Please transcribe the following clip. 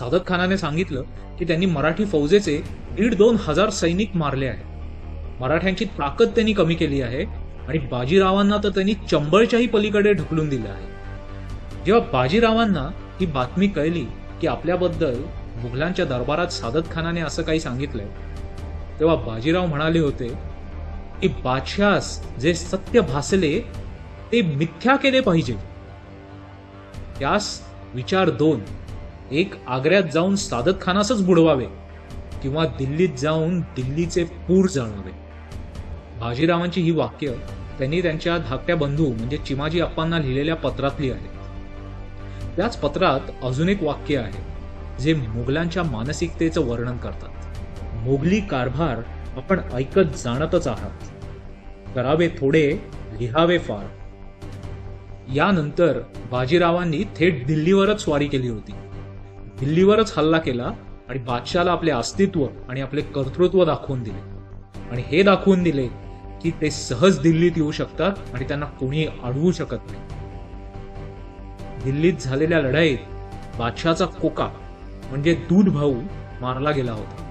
सादत खानाने सांगितलं की त्यांनी मराठी फौजेचे दीड दोन हजार सैनिक मारले आहेत. मराठ्यांची ताकद त्यांनी कमी केली आहे आणि बाजीरावांना तर त्यांनी चंबळच्याही पलीकडे ढकलून दिलं आहे. जेव्हा बाजीरावांना ही बातमी कळली की आपल्याबद्दल मुघलांच्या दरबारात सादत खानाने असं काही सांगितलंय तेव्हा बाजीराव म्हणाले होते की बादशास जे सत्य भासले ते मिथ्या केले पाहिजे. त्यास विचार दोन. एक आग्र्यात जाऊन सादत खानासच बुडवावे किंवा दिल्लीत जाऊन दिल्लीचे पूर जाणवे बाजीरावांची ही वाक्य त्यांनी त्यांच्या धाकट्या बंधू म्हणजे चिमाजी अप्पांना लिहिलेल्या पत्रातली आहेत त्याच पत्रात अजून एक वाक्य आहे जे मुघलांच्या मानसिकतेचं वर्णन करतात. मुघली कारभार आपण ऐकत जाणतच आहात. करावे थोडे लिहावे फार. यानंतर बाजीरावांनी थेट दिल्लीवरच स्वारी केली होती. दिल्लीवरच हल्ला केला आणि बादशाला आपले अस्तित्व आणि आपले कर्तृत्व दाखवून दिले. आणि हे दाखवून दिले की ते सहज दिल्लीत येऊ शकतात आणि त्यांना कोणी अडवू शकत नाही. दिल्लीत झालेल्या लढाईत बादशाचा कोका म्हणजे दूध भाऊ मारला गेला होता.